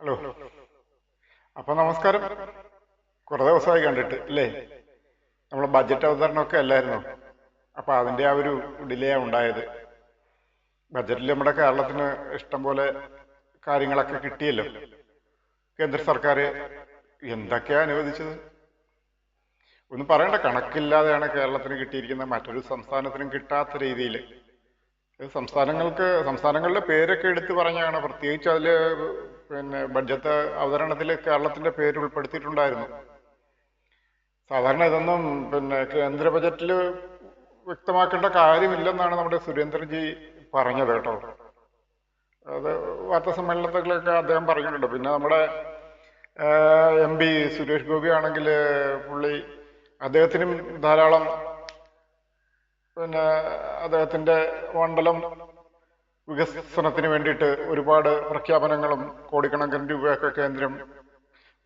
Hello. അപ്പൊ നമസ്കാരം. കുറെ ദിവസമായി കണ്ടിട്ട് അല്ലേ? നമ്മളെ ബഡ്ജറ്റ് അവതരണമൊക്കെ അല്ലായിരുന്നു? അപ്പൊ അതിന്റെ ആ ഒരു ഡിലേ ഉണ്ടായത്. ബജറ്റിൽ നമ്മുടെ കേരളത്തിന് ഇഷ്ടം പോലെ കാര്യങ്ങളൊക്കെ കിട്ടിയല്ലോ. കേന്ദ്ര സർക്കാർ എന്തൊക്കെയാ അനുവദിച്ചത്? ഒന്നും പറയണ്ട കണക്കില്ലാതെയാണ് കേരളത്തിന് കിട്ടിയിരിക്കുന്നത്. മറ്റൊരു സംസ്ഥാനത്തിനും കിട്ടാത്ത രീതിയിൽ സംസ്ഥാനങ്ങൾക്ക് സംസ്ഥാനങ്ങളുടെ പേരൊക്കെ എടുത്തു പറഞ്ഞാണ് പ്രത്യേകിച്ച് അതിൽ പിന്നെ ബഡ്ജറ്റ് അവതരണത്തിൽ കേരളത്തിന്റെ പേര് ഉൾപ്പെടുത്തിയിട്ടുണ്ടായിരുന്നു. സാധാരണ ഇതൊന്നും പിന്നെ കേന്ദ്ര ബജറ്റിൽ വ്യക്തമാക്കേണ്ട കാര്യമില്ലെന്നാണ് നമ്മുടെ സുരേന്ദ്രജി പറഞ്ഞത് കേട്ടോ. അത് വാർത്താ സമ്മേളനത്തിലൊക്കെ അദ്ദേഹം പറഞ്ഞിട്ടുണ്ട്. പിന്നെ നമ്മുടെ എം പി സുരേഷ് ഗോപി ആണെങ്കിൽ പുള്ളി അദ്ദേഹത്തിനും ധാരാളം പിന്നെ അദ്ദേഹത്തിന്റെ മണ്ഡലം വികസനത്തിന് വേണ്ടിയിട്ട് ഒരുപാട് പ്രഖ്യാപനങ്ങളും കോടിക്കണക്കിന് രൂപയൊക്കെ കേന്ദ്രം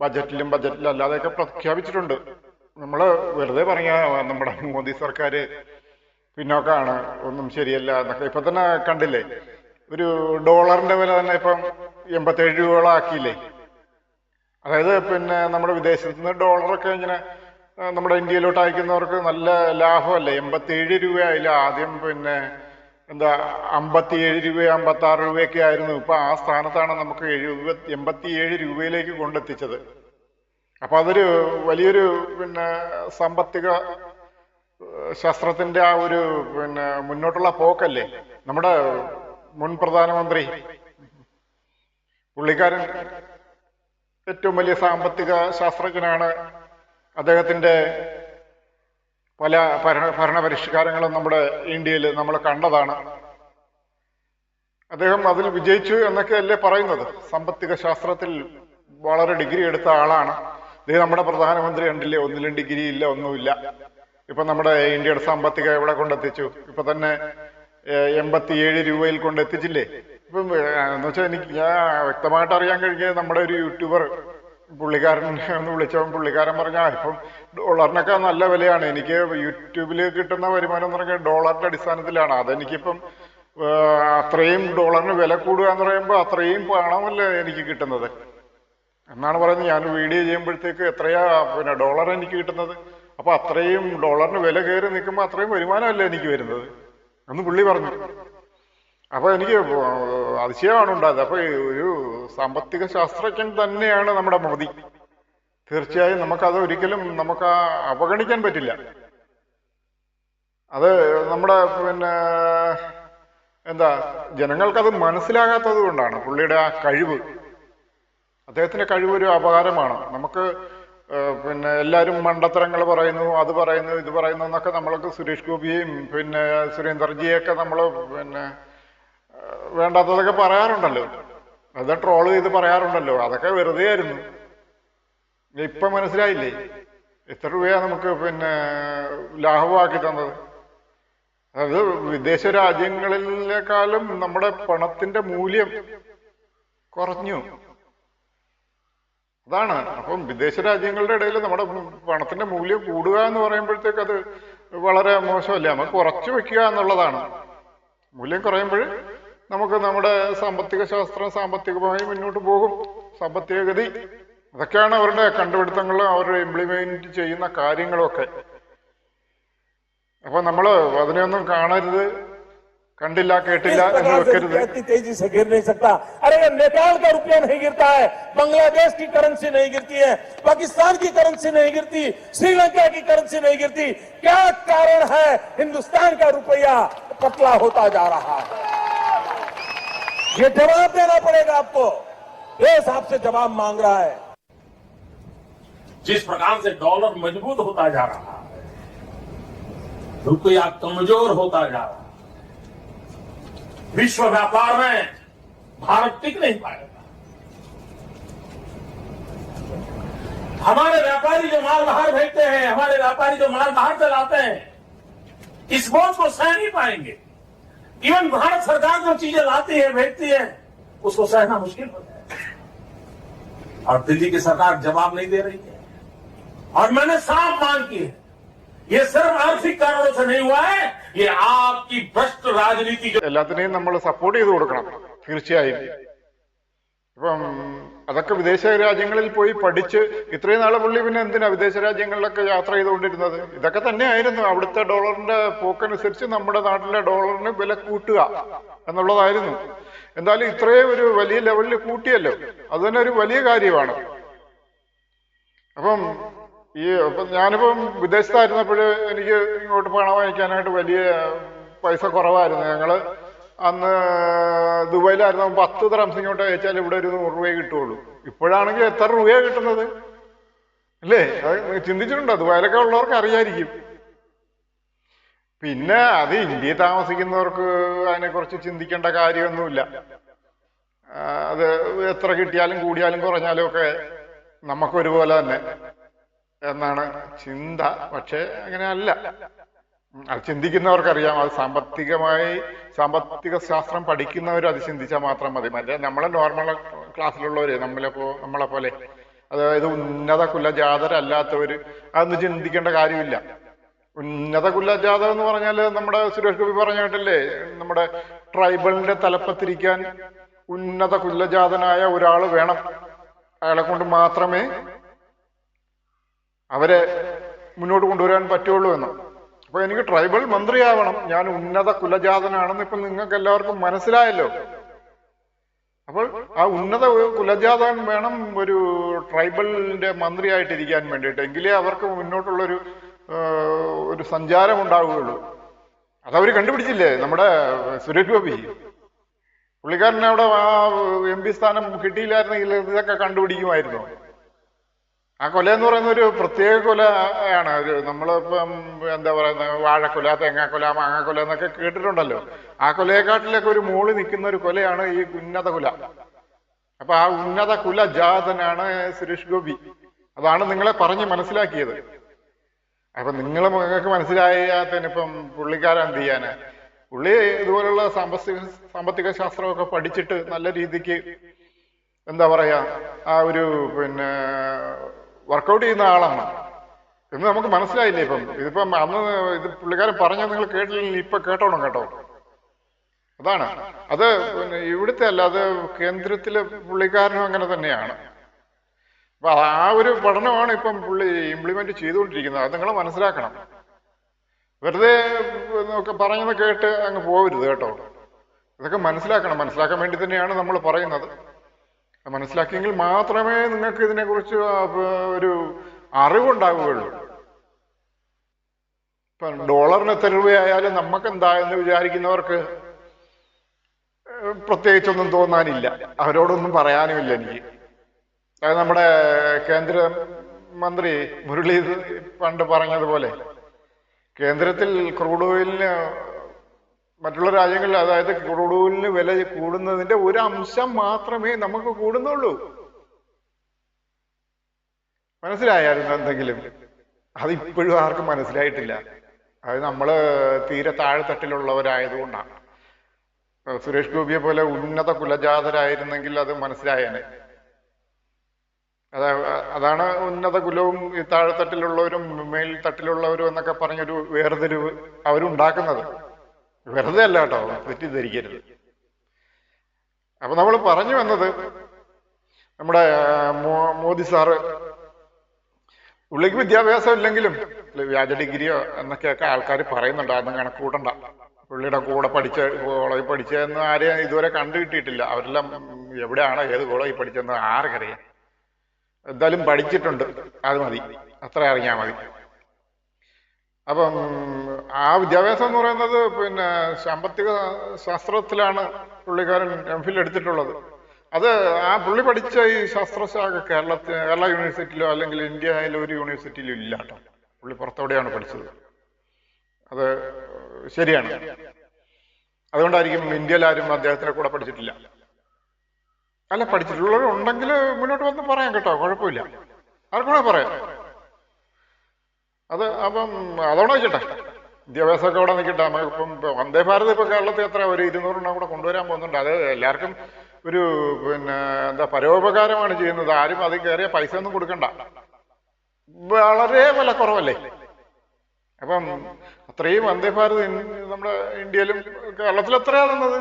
ബജറ്റിലും ബജറ്റിലും അല്ലാതെയൊക്കെ പ്രഖ്യാപിച്ചിട്ടുണ്ട്. നമ്മൾ വെറുതെ പറയാ നമ്മുടെ മോദി സർക്കാർ പിന്നോക്കാണ് ഒന്നും ശരിയല്ല എന്നൊക്കെ. ഇപ്പൊ തന്നെ കണ്ടില്ലേ ഒരു ഡോളറിന്റെ വില തന്നെ ഇപ്പം എൺപത്തേഴ് രൂപകളാക്കിയില്ലേ. അതായത് പിന്നെ നമ്മുടെ വിദേശത്ത് നിന്ന് ഡോളറൊക്കെ ഇങ്ങനെ നമ്മുടെ ഇന്ത്യയിലോട്ട് അയക്കുന്നവർക്ക് നല്ല ലാഭമല്ലേ? എൺപത്തിയേഴ് രൂപയായില്ല ആദ്യം പിന്നെ എന്താ അമ്പത്തിയേഴ് രൂപ അമ്പത്തി ആറ് രൂപയൊക്കെ ആയിരുന്നു. ഇപ്പൊ ആ സ്ഥാനത്താണ് നമുക്ക് എഴുപത്തി എൺപത്തിയേഴ് രൂപയിലേക്ക് കൊണ്ടെത്തിച്ചത്. അപ്പൊ അതൊരു വലിയൊരു പിന്നെ സാമ്പത്തിക ശാസ്ത്രത്തിന്റെ ആ ഒരു പിന്നെ മുന്നോട്ടുള്ള പോക്കല്ലേ? നമ്മുടെ മുൻ പ്രധാനമന്ത്രി പുള്ളിക്കാരൻ ഏറ്റവും വലിയ സാമ്പത്തിക ശാസ്ത്രജ്ഞനാണ് അദ്ദേഹത്തിന്റെ പല ഭരണ പരിഷ്കാരങ്ങളും നമ്മുടെ ഇന്ത്യയിൽ നമ്മൾ കണ്ടതാണ്. അദ്ദേഹം അതിൽ വിജയിച്ചു എന്നൊക്കെയല്ലേ പറയുന്നത്. സാമ്പത്തിക ശാസ്ത്രത്തിൽ വളരെ ഡിഗ്രി എടുത്ത ആളാണ്. ഇത് നമ്മുടെ പ്രധാനമന്ത്രി കണ്ടില്ലേ ഒന്നിലും ഡിഗ്രി ഇല്ല ഒന്നുമില്ല. ഇപ്പൊ നമ്മുടെ ഇന്ത്യയുടെ സാമ്പത്തിക എവിടെ കൊണ്ടെത്തിച്ചു? ഇപ്പൊ തന്നെ എൺപത്തിയേഴ് രൂപയിൽ കൊണ്ടെത്തിച്ചില്ലേ? ഇപ്പം എന്ന് വെച്ചാൽ എനിക്ക് ഞാൻ വ്യക്തമായിട്ട് അറിയാൻ കഴിഞ്ഞത് നമ്മുടെ ഒരു യൂട്യൂബർ പുള്ളിക്കാരൻ ഒന്ന് വിളിച്ചവൻ പുള്ളിക്കാരൻ പറഞ്ഞ ഇപ്പം ഡോളറിനൊക്കെ നല്ല വിലയാണ്. എനിക്ക് യൂട്യൂബിൽ കിട്ടുന്ന വരുമാനം എന്ന് പറഞ്ഞാൽ ഡോളറിന്റെ അടിസ്ഥാനത്തിലാണ്. അതെനിക്കിപ്പം അത്രയും ഡോളറിന് വില കൂടുക എന്ന് പറയുമ്പോൾ അത്രയും പണമല്ലേ എനിക്ക് കിട്ടുന്നത്? എന്നാണ് പറയുന്നത് ഞാൻ വീഡിയോ ചെയ്യുമ്പോഴത്തേക്ക് എത്രയാ പിന്നെ ഡോളർ എനിക്ക് കിട്ടുന്നത്? അപ്പൊ അത്രയും ഡോളറിന് വില കയറി നിൽക്കുമ്പോൾ അത്രയും വരുമാനമല്ലേ എനിക്ക് വരുന്നത്? എന്ന് പുള്ളി പറഞ്ഞു. അപ്പൊ എനിക്ക് അതിശയമാണ് ഉണ്ടായത്. അപ്പൊ ഒരു സാമ്പത്തിക ശാസ്ത്രജ്ഞൻ തന്നെയാണ് നമ്മുടെ മോദി. തീർച്ചയായും നമുക്കത് ഒരിക്കലും നമുക്ക് അവഗണിക്കാൻ പറ്റില്ല. അത് നമ്മുടെ പിന്നെ എന്താ ജനങ്ങൾക്കത് മനസ്സിലാകാത്തത് കൊണ്ടാണ് പുള്ളിയുടെ ആ കഴിവ്. അദ്ദേഹത്തിന്റെ കഴിവ് ഒരു അപകാരമാണ്. നമുക്ക് പിന്നെ എല്ലാവരും മണ്ടത്തരങ്ങൾ പറയുന്നു അത് പറയുന്നു ഇത് പറയുന്നു എന്നൊക്കെ നമ്മൾക്ക് സുരേഷ് ഗോപിയെയും പിന്നെ സുരേന്ദ്രജിയെയൊക്കെ നമ്മൾ പിന്നെ വേണ്ടാത്തതൊക്കെ പറയാറുണ്ടല്ലോ. അത് ട്രോൾ ചെയ്ത് പറയാറുണ്ടല്ലോ. അതൊക്കെ വെറുതെ ആയിരുന്നു. ഇപ്പൊ മനസ്സിലായില്ലേ? എത്ര രൂപയാ നമുക്ക് പിന്നെ ലാഭമാക്കി തന്നത്? അത് വിദേശ രാജ്യങ്ങളിലേക്കാളും നമ്മുടെ പണത്തിന്റെ മൂല്യം കുറഞ്ഞു. അതാണ്. അപ്പം വിദേശ രാജ്യങ്ങളുടെ ഇടയിൽ നമ്മുടെ പണത്തിന്റെ മൂല്യം കൂടുക എന്ന് പറയുമ്പോഴത്തേക്ക് അത് വളരെ മോശമല്ലേ? നമുക്ക് കുറച്ച് വെക്കുക എന്നുള്ളതാണ്. മൂല്യം കുറയുമ്പോൾ നമുക്ക് നമ്മുടെ സാമ്പത്തിക ശാസ്ത്രം സാമ്പത്തികമായി മുന്നോട്ട് പോകും സാമ്പത്തിക ഗതി അതൊക്കെയാണ് അവരുടെ കണ്ടുപിടുത്തങ്ങളും അവർ ഇംപ്ലിമെന്റ് ചെയ്യുന്ന കാര്യങ്ങളൊക്കെ അപ്പൊ നമ്മള് അതിനെയൊന്നും കാണരുത് കണ്ടില്ല കേട്ടില്ല इस എന്ന് प्रकार से വെക്കരുത് रुपया इतनी तेजी से गिर नहीं सकता अरे ये नेपाल का रुपया नहीं गिरता है बांग्लादेश की करेंसी नहीं गिरती है पाकिस्तान की करेंसी नहीं गिरती श्रीलंका की करेंसी नहीं गिरती क्या कारण है हिंदुस्तान का रुपया पतला होता जा रहा है ये जवाब देना पड़ेगा आपको। देश आपसे जवाब मांग रहा है। जिस प्रकार से डॉलर मज़बूत होता जा रहा है, रुपया कमज़ोर होता जा रहा है, विश्व व्यापार में भारत टिक नहीं पाएगा। हमारे व्यापारी जो माल बाहर भेजते हैं, हमारे व्यापारी जो माल बाहर से लाते हैं, इस बोझ को सह नहीं पाएँगे। इवन भारत सरकार जो चीजें लाती है भेजती है उसको सहना मुश्किल हो जाएगा और दिल्ली की सरकार जवाब नहीं दे रही है और मैंने साफ मांग की है ये सिर्फ आर्थिक कारणों से नहीं हुआ है ये आपकी भ्रष्ट राजनीति जो എല്ലാത്തിനെയും നമ്മൾ സപ്പോർട്ട് ചെയ്ത് കൊടുക്കണം തീർച്ചയായും ഇപ്പം അതൊക്കെ വിദേശ രാജ്യങ്ങളിൽ പോയി പഠിച്ച് ഇത്രയും നാളെ പുള്ളി പിന്നെ എന്തിനാ വിദേശ രാജ്യങ്ങളിലൊക്കെ യാത്ര ചെയ്തുകൊണ്ടിരുന്നത്? ഇതൊക്കെ തന്നെയായിരുന്നു. അവിടുത്തെ ഡോളറിന്റെ പോക്കനുസരിച്ച് നമ്മുടെ നാട്ടിലെ ഡോളറിന് വില കൂട്ടുക എന്നുള്ളതായിരുന്നു. എന്തായാലും ഇത്രയും ഒരു വലിയ ലെവലിൽ കൂട്ടിയല്ലോ. അത് തന്നെ ഒരു വലിയ കാര്യമാണ്. അപ്പം ഈ ഇപ്പം ഞാനിപ്പം വിദേശത്തായിരുന്നപ്പോൾ എനിക്ക് ഇങ്ങോട്ട് പണം വാങ്ങിക്കാനായിട്ട് വലിയ പൈസ കുറവായിരുന്നു. ഞങ്ങൾ അന്ന് ദുബായിലായിരുന്നു. പത്ത് ദ്രംസ് ഇങ്ങോട്ട് അയച്ചാൽ ഇവിടെ ഒരു നൂറ് രൂപയെ കിട്ടുള്ളൂ ഇപ്പോഴാണെങ്കിൽ എത്ര രൂപയാണ് കിട്ടുന്നത്? അല്ലേ? അത് ചിന്തിച്ചിട്ടുണ്ടോ? ദുബായിലൊക്കെ ഉള്ളവർക്ക് അറിയായിരിക്കും. പിന്നെ അത് ഇന്ത്യയിൽ താമസിക്കുന്നവർക്ക് അതിനെക്കുറിച്ച് ചിന്തിക്കേണ്ട കാര്യമൊന്നുമില്ല. അത് എത്ര കിട്ടിയാലും കൂടിയാലും കുറഞ്ഞാലും ഒക്കെ നമുക്കൊരുപോലെ തന്നെ എന്നാണ് ചിന്ത. പക്ഷെ അങ്ങനെ അല്ല ഉം, അത് ചിന്തിക്കുന്നവർക്കറിയാം. അത് സാമ്പത്തികമായി സാമ്പത്തിക ശാസ്ത്രം പഠിക്കുന്നവർ അത് ചിന്തിച്ചാൽ മാത്രം മതി. മറ്റേ നമ്മളെ നോർമൽ ക്ലാസ്സിലുള്ളവര് നമ്മളെ പോ നമ്മളെ പോലെ അതായത് ഉന്നത കുലജാതരല്ലാത്തവര് അതൊന്നും ചിന്തിക്കേണ്ട കാര്യമില്ല. ഉന്നത കുലജാത എന്ന് പറഞ്ഞാൽ നമ്മുടെ സുരേഷ് ഗോപി പറഞ്ഞ കേട്ടല്ലേ? നമ്മുടെ ട്രൈബലിന്റെ തലപ്പത്തിരിക്കാൻ ഉന്നത കുലജാതനായ ഒരാൾ വേണം. അയാളെ കൊണ്ട് മാത്രമേ അവരെ മുന്നോട്ട് കൊണ്ടുവരാൻ പറ്റുള്ളൂ എന്ന്. അപ്പൊ എനിക്ക് ട്രൈബൽ മന്ത്രിയാവണം. ഞാൻ ഉന്നത കുലജാതനാണെന്ന് ഇപ്പൊ നിങ്ങൾക്ക് എല്ലാവർക്കും മനസ്സിലായല്ലോ. അപ്പോൾ ആ ഉന്നത കുലജാതൻ വേണം ഒരു ട്രൈബലിന്റെ മന്ത്രിയായിട്ടിരിക്കാൻ വേണ്ടിയിട്ട്. എങ്കിലേ അവർക്ക് മുന്നോട്ടുള്ളൊരു ഒരു സഞ്ചാരം ഉണ്ടാവുകയുള്ളൂ. അതവർ കണ്ടുപിടിച്ചില്ലേ? നമ്മുടെ സുരേഷ് ഗോപി. പുള്ളിക്കാരന് അവിടെ ആ എം പി സ്ഥാനം കിട്ടിയില്ലായിരുന്നെങ്കിൽ ഇതൊക്കെ കണ്ടുപിടിക്കുമായിരുന്നു. ആ കൊല എന്ന് പറയുന്ന ഒരു പ്രത്യേക കൊല ആണ്. ഒരു നമ്മളിപ്പം എന്താ പറയുന്ന വാഴക്കൊല തേങ്ങാക്കൊല മാങ്ങാക്കൊല എന്നൊക്കെ കേട്ടിട്ടുണ്ടല്ലോ. ആ കൊലയെക്കാട്ടിലൊക്കെ ഒരു മൂളി നിൽക്കുന്ന ഒരു കൊലയാണ് ഈ ഉന്നത കുല. അപ്പൊ ആ ഉന്നത കുല ജാതനാണ് സുരേഷ് ഗോപി. അതാണ് നിങ്ങളെ പറഞ്ഞ് മനസ്സിലാക്കിയത്. അപ്പൊ നിങ്ങൾ നിങ്ങൾക്ക് മനസ്സിലായതിനിപ്പം പുള്ളിക്കാരൻ ചെയ്യാന്? പുള്ളി ഇതുപോലുള്ള സാമ്പത്തിക സാമ്പത്തിക ശാസ്ത്രമൊക്കെ പഠിച്ചിട്ട് നല്ല രീതിക്ക് എന്താ പറയാ? ആ ഒരു പിന്നെ വർക്കൗട്ട് ചെയ്യുന്ന ആളാണ്. എന്ന് നമുക്ക് മനസ്സിലായില്ലേ ഇപ്പം? ഇതിപ്പം അന്ന് ഇത് പുള്ളിക്കാരൻ പറഞ്ഞത് നിങ്ങൾ കേട്ടില്ലെങ്കിൽ ഇപ്പൊ കേട്ടോണം കേട്ടോ. അതാണ്. അത് ഇവിടുത്തെ അല്ല അത് കേന്ദ്രത്തിലെ പുള്ളിക്കാരനും അങ്ങനെ തന്നെയാണ്. അപ്പൊ ആ ഒരു പഠനമാണ് ഇപ്പം പുള്ളി ഇംപ്ലിമെന്റ് ചെയ്തുകൊണ്ടിരിക്കുന്നത്. അത് നിങ്ങൾ മനസ്സിലാക്കണം. വെറുതെ പറഞ്ഞത് കേട്ട് അങ്ങ് പോവരുത് കേട്ടോ. ഇതൊക്കെ മനസ്സിലാക്കണം. മനസ്സിലാക്കാൻ വേണ്ടി തന്നെയാണ് നമ്മൾ പറയുന്നത്. മനസ്സിലാക്കിയെങ്കിൽ മാത്രമേ നിങ്ങൾക്ക് ഇതിനെക്കുറിച്ച് ഒരു അറിവുണ്ടാവുകയുള്ളൂ. ഇപ്പൊ ഡോളറിന് എത്ര രൂപയായാലും നമുക്ക് എന്താ എന്ന് വിചാരിക്കുന്നവർക്ക് പ്രത്യേകിച്ചൊന്നും തോന്നാനില്ല. അവരോടൊന്നും പറയാനുമില്ല എനിക്ക്. അതായത് നമ്മുടെ കേന്ദ്ര മന്ത്രി മുരളി പണ്ട് പറഞ്ഞതുപോലെ കേന്ദ്രത്തിൽ ക്രൂഡ് ഓയിലിന് മറ്റുള്ള രാജ്യങ്ങളിൽ അതായത് ക്രൂഡ് ഓയിലിന് വില കൂടുന്നതിന്റെ ഒരു അംശം മാത്രമേ നമുക്ക് കൂടുന്നുള്ളൂ. മനസ്സിലായായിരുന്നു എന്തെങ്കിലും? അതിപ്പോഴും ആർക്കും മനസ്സിലായിട്ടില്ല. അത് നമ്മൾ തീരെ താഴെത്തട്ടിലുള്ളവരായതുകൊണ്ടാണ്. സുരേഷ് ഗോപിയെ പോലെ ഉന്നത കുലജാതരായിരുന്നെങ്കിൽ അത് മനസ്സിലായേനെ. അതാ അതാണ് ഉന്നത കുലവും ഈ താഴെത്തട്ടിലുള്ളവരും മേൽത്തട്ടിലുള്ളവരും എന്നൊക്കെ പറഞ്ഞൊരു വേർതിരിവ് അവരുണ്ടാക്കുന്നത്. വെറുതെ അല്ല കേട്ടോ തെറ്റിദ്ധരിക്കരുത്. അപ്പൊ നമ്മൾ പറഞ്ഞു വന്നത് നമ്മുടെ മോദി സാറ് പുള്ളിക്ക് വിദ്യാഭ്യാസം ഇല്ലെങ്കിലും വ്യാജ ഡിഗ്രിയോ എന്നൊക്കെയൊക്കെ ആൾക്കാർ പറയുന്നുണ്ട് അതൊന്നും കണക്ക് കൂട്ടണ്ട പുള്ളിയുടെ കൂടെ പഠിച്ച കോളേജിൽ പഠിച്ചതെന്ന് ആരെയും ഇതുവരെ കണ്ടു കിട്ടിയിട്ടില്ല. അവരെല്ലാം എവിടെയാണ് ഏത് കോളേജിൽ പഠിച്ചതെന്ന് ആർക്കറിയാം. എന്തായാലും പഠിച്ചിട്ടുണ്ട് അത് മതി. അത്ര അറിഞ്ഞാൽ മതി. അപ്പം ആ വിദ്യാഭ്യാസം എന്ന് പറയുന്നത് പിന്നെ സാമ്പത്തിക ശാസ്ത്രത്തിലാണ് പുള്ളിക്കാരൻ എം ഫിൽ എടുത്തിട്ടുള്ളത്. അത് ആ പുള്ളി പഠിച്ച ഈ ശാസ്ത്രശാഖ കേരളത്തിൽ കേരള യൂണിവേഴ്സിറ്റിയിലോ അല്ലെങ്കിൽ ഇന്ത്യയിലെ ഒരു യൂണിവേഴ്സിറ്റിയിലോ ഇല്ല കേട്ടോ. പുള്ളി പുറത്തെവിടെയാണ് പഠിച്ചത്? അത് ശരിയാണ്. അതുകൊണ്ടായിരിക്കും ഇന്ത്യയിൽ ആരും അദ്ദേഹത്തിനെ കൂടെ പഠിച്ചിട്ടില്ല. അല്ല പഠിച്ചിട്ടുള്ളവർ പഠിച്ചിട്ടുള്ളവരുണ്ടെങ്കിൽ മുന്നോട്ട് വന്ന് പറയാം കേട്ടോ. കുഴപ്പമില്ല. ആർക്കൂടെ പറയാം? അത് അപ്പം അതോടെ വെച്ചിട്ടെ. വിദ്യാഭ്യാസമൊക്കെ അവിടെ നിൽക്കട്ടെ. നമ്മളിപ്പം വന്ദേ ഭാരത് ഇപ്പം കേരളത്തിൽ എത്ര ഒരു ഇരുന്നൂറെണ്ണം കൂടെ കൊണ്ടുവരാൻ പോകുന്നുണ്ട്. അത് എല്ലാവർക്കും ഒരു പിന്നെ എന്താ പരോപകാരമാണ് ചെയ്യുന്നത്. ആരും അതിൽ കയറിയ പൈസ ഒന്നും കൊടുക്കണ്ട. വളരെ വില കുറവല്ലേ? അപ്പം അത്രയും വന്ദേ ഭാരത് നമ്മുടെ ഇന്ത്യയിലും കേരളത്തിൽ എത്രയാണെന്നത്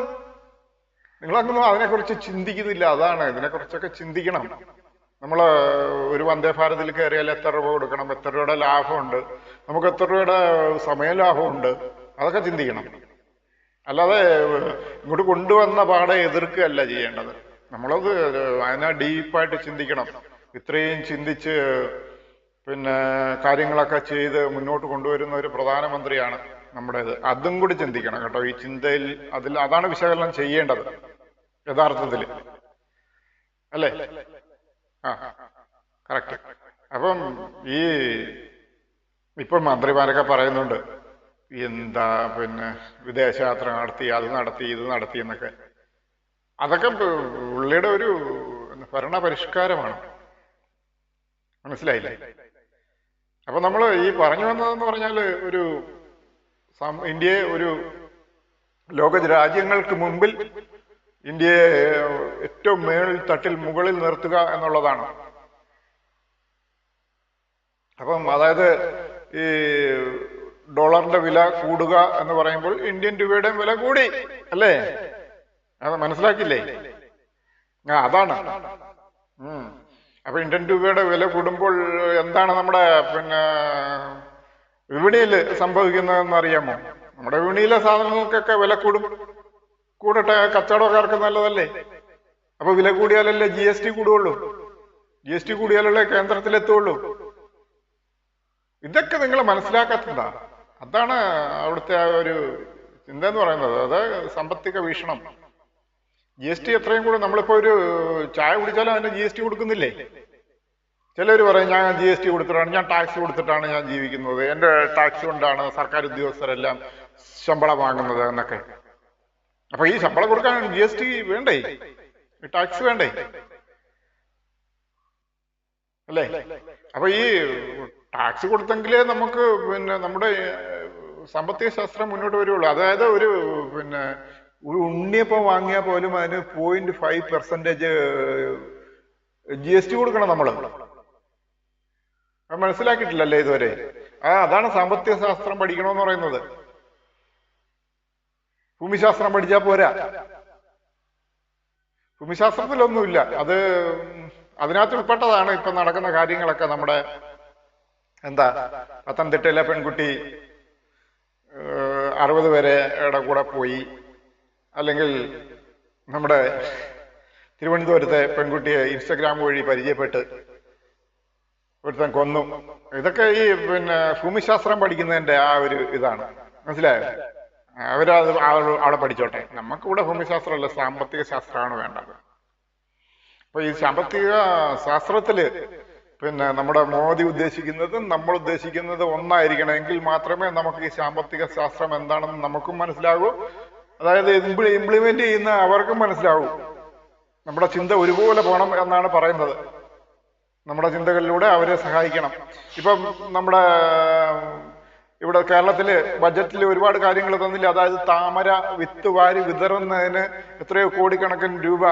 നിങ്ങളങ്ങൊന്നും അതിനെക്കുറിച്ച് ചിന്തിക്കുന്നില്ല. അതാണ് ഇതിനെക്കുറിച്ചൊക്കെ ചിന്തിക്കണം. നമ്മൾ ഒരു വന്ദേ ഭാരതിൽ കയറിയാൽ എത്ര രൂപ കൊടുക്കണം? എത്ര രൂപയുടെ ലാഭമുണ്ട്? നമുക്ക് എത്ര രൂപയുടെ സമയലാഭമുണ്ട് അതൊക്കെ ചിന്തിക്കണം. അല്ലാതെ ഇങ്ങോട്ട് കൊണ്ടുവന്ന പാടെ എതിർക്കുകയല്ല ചെയ്യേണ്ടത്. നമ്മളത് അതിനെ ഡീപ്പായിട്ട് ചിന്തിക്കണം. ഇത്രയും ചിന്തിച്ച് പിന്നെ കാര്യങ്ങളൊക്കെ ചെയ്ത് മുന്നോട്ട് കൊണ്ടുവരുന്ന ഒരു പ്രധാനമന്ത്രിയാണ് നമ്മുടേത്. അതും കൂടി ചിന്തിക്കണം കേട്ടോ. ഈ ചിന്തയിൽ അതിൽ അതാണ് വിശകലനം ചെയ്യേണ്ടത് യഥാർത്ഥത്തിൽ അല്ലേ? ആ. കറക്റ്റ്. അപ്പം ഈ ഇപ്പം മന്ത്രിമാരൊക്കെ പറയുന്നുണ്ട് എന്താ പിന്നെ വിദേശയാത്ര നടത്തി അത് നടത്തി ഇത് നടത്തി എന്നൊക്കെ. അതൊക്കെ പുള്ളിയുടെ ഒരു ഭരണ പരിഷ്കാരമാണ് മനസ്സിലായില്ലേ? അപ്പൊ നമ്മൾ ഈ പറഞ്ഞു വന്നതെന്ന് പറഞ്ഞാൽ ഒരു ഇന്ത്യയെ ഒരു ലോക രാജ്യങ്ങൾക്ക് മുമ്പിൽ ഇന്ത്യയെ ഏറ്റവും മേളിൽ തട്ടിൽ മുകളിൽ നിർത്തുക എന്നുള്ളതാണ്. അപ്പം അതായത് ഈ ഡോളറിന്റെ വില കൂടുക എന്ന് പറയുമ്പോൾ ഇന്ത്യൻ രൂപയുടെയും വില കൂടി അല്ലേ? അത് മനസ്സിലാക്കില്ലേ? ആ അതാണ്. ഉം. അപ്പൊ ഇന്ത്യൻ രൂപയുടെ വില കൂടുമ്പോൾ എന്താണ് നമ്മുടെ പിന്നെ വിപണിയിൽ സംഭവിക്കുന്നതെന്ന് അറിയാമോ? നമ്മുടെ വിപണിയിലെ സാധനങ്ങൾക്കൊക്കെ വില കൂടും. കൂടട്ടെ കച്ചവടക്കാർക്ക് നല്ലതല്ലേ? അപ്പൊ വില കൂടിയാലല്ലേ ജി എസ് ടി കൂടുള്ളൂ ജി എസ് ടി കൂടിയാലല്ലേ കേന്ദ്രത്തിലെത്തുള്ളൂ ഇതൊക്കെ നിങ്ങൾ മനസ്സിലാക്കാത്തതാ. അതാണ് അവിടുത്തെ ആ ഒരു ചിന്ത എന്ന് പറയുന്നത്. അത് സാമ്പത്തിക വീക്ഷണം. ജി എസ് ടി എത്രയും കൂടെ നമ്മളിപ്പോ ഒരു ചായ കുടിച്ചാലും അതിന് ജി എസ് ടി കൊടുക്കുന്നില്ലേ? ചിലർ പറയും ഞാൻ ജി എസ് ടി കൊടുത്തിട്ടാണ് ഞാൻ ടാക്സ് കൊടുത്തിട്ടാണ് ഞാൻ ജീവിക്കുന്നത്. എന്റെ ടാക്സ് കൊണ്ടാണ് സർക്കാർ ഉദ്യോഗസ്ഥരെല്ലാം ശമ്പളം വാങ്ങുന്നത് എന്നൊക്കെ. അപ്പൊ ഈ ശമ്പളം കൊടുക്കാൻ ജി എസ് ടി വേണ്ടേ? ടാക്സ് വേണ്ടേ? അല്ലേ? അപ്പൊ ഈ ടാക്സ് കൊടുത്തെങ്കിലേ നമുക്ക് പിന്നെ നമ്മുടെ സാമ്പത്തിക ശാസ്ത്രം മുന്നോട്ട് വരുള്ളൂ. അതായത് ഒരു പിന്നെ ഒരു ഉണ്ണിയപ്പം വാങ്ങിയാൽ പോലും അതിന് point five percentage G S T കൊടുക്കണം നമ്മൾ മനസ്സിലാക്കിയിട്ടില്ലല്ലേ ഇതുവരെ? ആ അതാണ് സാമ്പത്തിക ശാസ്ത്രം പഠിക്കണമെന്ന് പറയുന്നത്. ഭൂമിശാസ്ത്രം പഠിച്ചാൽ പോരാ. ഭൂമിശാസ്ത്രത്തിലൊന്നുമില്ല. അത് അതിനകത്ത് ഉൾപ്പെട്ടതാണ് ഇപ്പൊ നടക്കുന്ന കാര്യങ്ങളൊക്കെ നമ്മുടെ എന്താ? പത്തനംതിട്ടയിലെ പെൺകുട്ടി അറുപത് പേരുടെ കൂടെ പോയി. അല്ലെങ്കിൽ നമ്മുടെ തിരുവനന്തപുരത്തെ പെൺകുട്ടിയെ ഇൻസ്റ്റഗ്രാം വഴി പരിചയപ്പെട്ട് ഒരുത്തൻ കൊന്നു. ഇതൊക്കെ ഈ പിന്നെ ഭൂമിശാസ്ത്രം പഠിക്കുന്നതിന്റെ ആ ഒരു ഇതാണ്. മനസ്സിലായോ? അവരത് അവിടെ പഠിച്ചോട്ടെ. നമുക്കിവിടെ ഭൂമിശാസ്ത്രമല്ല സാമ്പത്തിക ശാസ്ത്രമാണ് വേണ്ടത്. അപ്പൊ ഈ സാമ്പത്തിക ശാസ്ത്രത്തിൽ പിന്നെ നമ്മുടെ മോദി ഉദ്ദേശിക്കുന്നത് നമ്മൾ ഉദ്ദേശിക്കുന്നത് ഒന്നായിരിക്കണമെങ്കിൽ മാത്രമേ നമുക്ക് ഈ സാമ്പത്തിക ശാസ്ത്രം എന്താണെന്ന് നമുക്കും മനസ്സിലാകൂ. അതായത് ഇംപ്ലിമെന്റ് ചെയ്യുന്ന അവർക്കും മനസ്സിലാവൂ നമ്മുടെ ചിന്ത ഒരുപോലെ പോകണം എന്നാണ് പറയുന്നത്. നമ്മുടെ ചിന്തകളിലൂടെ അവരെ സഹായിക്കണം. ഇപ്പം നമ്മുടെ ഇവിടെ കേരളത്തിൽ ബജറ്റിൽ ഒരുപാട് കാര്യങ്ങൾ തന്നില്ല. അതായത് താമര വിത്ത് വാരി വിതറുന്നതിന് എത്രയോ കോടിക്കണക്കിന് രൂപ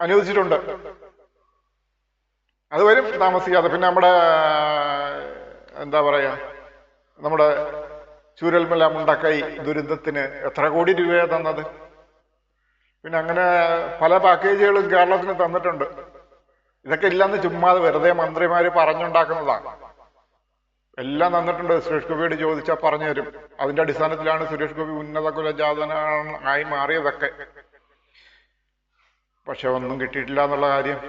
അനുവദിച്ചിട്ടുണ്ട്. അത് വരും താമസിക്കാതെ. പിന്നെ നമ്മുടെ എന്താ പറയാ നമ്മുടെ ചൂരൽമല മുണ്ടക്കൈ ദുരന്തത്തിന് എത്ര കോടി രൂപയാണ് തന്നത്? പിന്നെ അങ്ങനെ പല പാക്കേജുകളും കേരളത്തിന് തന്നിട്ടുണ്ട്. ഇതൊക്കെ ഇല്ലാന്ന് ചുമ്മാതെ വെറുതെ മന്ത്രിമാർ പറഞ്ഞുണ്ടാക്കുന്നതാണ് എല്ലാം തന്നിട്ടുണ്ട്. സുരേഷ് ഗോപിയോട് ചോദിച്ചാൽ പറഞ്ഞു തരും. അതിന്റെ അടിസ്ഥാനത്തിലാണ് സുരേഷ് ഗോപി ഉന്നത കുലജാതന ആയി മാറിയതൊക്കെ. പക്ഷെ ഒന്നും കിട്ടിയിട്ടില്ല എന്നുള്ള കാര്യം.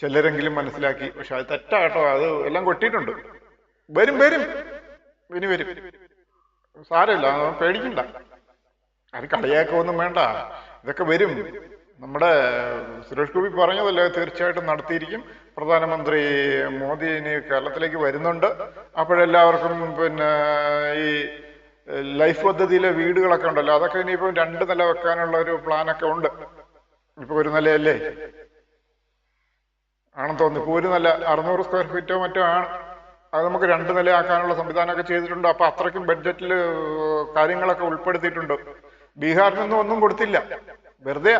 ചിലരെങ്കിലും മനസ്സിലാക്കി. പക്ഷെ അത് തെറ്റാട്ടോ. അത് എല്ലാം കൊട്ടിയിട്ടുണ്ട്. വരും വരും. ഇനി വരും. സാരമില്ല. പേടിക്കണ്ട. അത് കളിയാക്കൊന്നും വേണ്ട. ഇതൊക്കെ വരും. നമ്മുടെ സുരേഷ് ഗോപി പറഞ്ഞതല്ലേ? തീർച്ചയായിട്ടും നടത്തിയിരിക്കും. പ്രധാനമന്ത്രി മോദി ഇനി കേരളത്തിലേക്ക് വരുന്നുണ്ട്. അപ്പോഴെല്ലാവർക്കും പിന്നെ ഈ ലൈഫ് പദ്ധതിയിലെ വീടുകളൊക്കെ ഉണ്ടല്ലോ. അതൊക്കെ ഇനിയിപ്പം രണ്ട് നില വെക്കാനുള്ള ഒരു പ്ലാനൊക്കെ ഉണ്ട്. ഇപ്പൊ ഒരു നിലയല്ലേ? ആണെന്ന് തോന്നുന്നു. ഒരു നില അറുന്നൂറ് സ്ക്വയർ ഫീറ്റോ മറ്റോ ആണ്. അത് നമുക്ക് രണ്ട് നിലയാക്കാനുള്ള സംവിധാനമൊക്കെ ചെയ്തിട്ടുണ്ട്. അപ്പൊ അത്രയ്ക്കും ബഡ്ജറ്റിൽ കാര്യങ്ങളൊക്കെ ഉൾപ്പെടുത്തിയിട്ടുണ്ട്. ബീഹാറിനൊന്നും ഒന്നും കൊടുത്തില്ല. വെറുതെ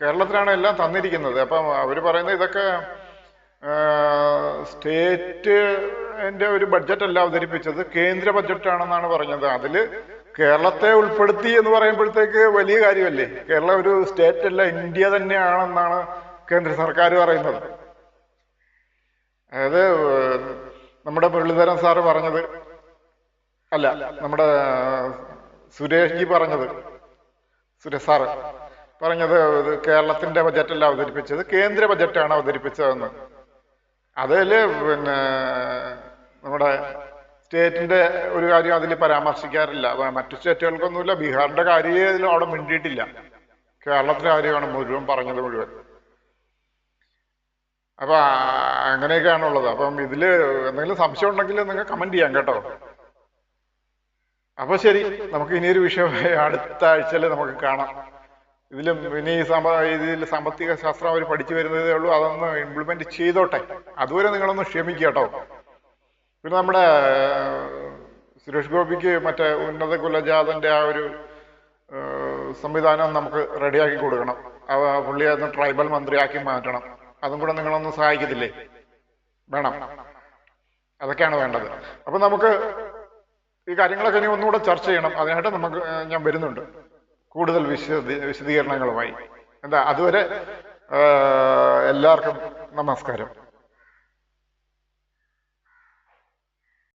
കേരളത്തിലാണ് എല്ലാം തന്നിരിക്കുന്നത്. അപ്പം അവർ പറയുന്നത് ഇതൊക്കെ സ്റ്റേറ്റിന്റെ ഒരു ബഡ്ജറ്റ് അല്ല അവതരിപ്പിച്ചത്. കേന്ദ്ര ബഡ്ജറ്റ് ആണെന്നാണ് പറഞ്ഞത്. അതിൽ കേരളത്തെ ഉൾപ്പെടുത്തി എന്ന് പറയുമ്പോഴത്തേക്ക് വലിയ കാര്യമല്ലേ? കേരളം ഒരു സ്റ്റേറ്റ് അല്ല ഇന്ത്യ തന്നെയാണെന്നാണ് കേന്ദ്ര സർക്കാർ പറയുന്നത്. അതായത് നമ്മുടെ മുരളീധരൻ സാറ് പറഞ്ഞത് അല്ല നമ്മുടെ സുരേഷ് ജി പറഞ്ഞത് സുരേഷ് സാറ് പറഞ്ഞത് കേരളത്തിന്റെ ബജറ്റല്ല അവതരിപ്പിച്ചത് കേന്ദ്ര ബജറ്റാണ് അവതരിപ്പിച്ചതെന്ന്. അതിൽ പിന്നെ നമ്മുടെ സ്റ്റേറ്റിന്റെ ഒരു കാര്യം അതിൽ പരാമർശിക്കാറില്ല. മറ്റു സ്റ്റേറ്റുകൾക്കൊന്നുമില്ല ബീഹാറിന്റെ കാര്യം അവിടെ മിണ്ടിയിട്ടില്ല. കേരളത്തിലെ കാര്യമാണ് മുഴുവൻ പറഞ്ഞത് മുഴുവൻ. അപ്പൊ അങ്ങനെയൊക്കെയാണ് ഉള്ളത് അപ്പം ഇതിൽ എന്തെങ്കിലും സംശയം ഉണ്ടെങ്കിൽ നിങ്ങൾ കമന്റ് ചെയ്യാം കേട്ടോ. അപ്പൊ ശരി നമുക്ക് ഇനിയൊരു വിഷയം അടുത്ത ആഴ്ചയിൽ നമുക്ക് കാണാം. ഇതിലും ഇനി ഈ സമ ഇതിൽ സാമ്പത്തിക ശാസ്ത്രം അവർ പഠിച്ചു വരുന്നതേ ഉള്ളൂ. അതൊന്ന് ഇംപ്ലിമെന്റ് ചെയ്തോട്ടെ. അതുവരെ നിങ്ങളൊന്ന് ക്ഷമിക്കുക കേട്ടോ. പിന്നെ നമ്മുടെ സുരേഷ് ഗോപിക്ക് മറ്റേ ഉന്നത കുലജാതന്റെ ആ ഒരു സംവിധാനം നമുക്ക് റെഡിയാക്കി കൊടുക്കണം. അവ പുള്ളിയെ ഒന്ന് ട്രൈബൽ മന്ത്രിയാക്കി മാറ്റണം. അതും കൂടെ നിങ്ങളൊന്നും സഹായിക്കത്തില്ലേ? വേണം. അതൊക്കെയാണ് വേണ്ടത്. അപ്പൊ നമുക്ക് ഈ കാര്യങ്ങളൊക്കെ ഇനി ഒന്നുകൂടെ ചർച്ച ചെയ്യണം. അതിനായിട്ട് നമുക്ക് ഞാൻ വരുന്നുണ്ട്. കൂടുതൽ വിശദീ വിശദീകരണങ്ങളുമായി. എന്താ അതുവരെ എല്ലാവർക്കും നമസ്കാരം.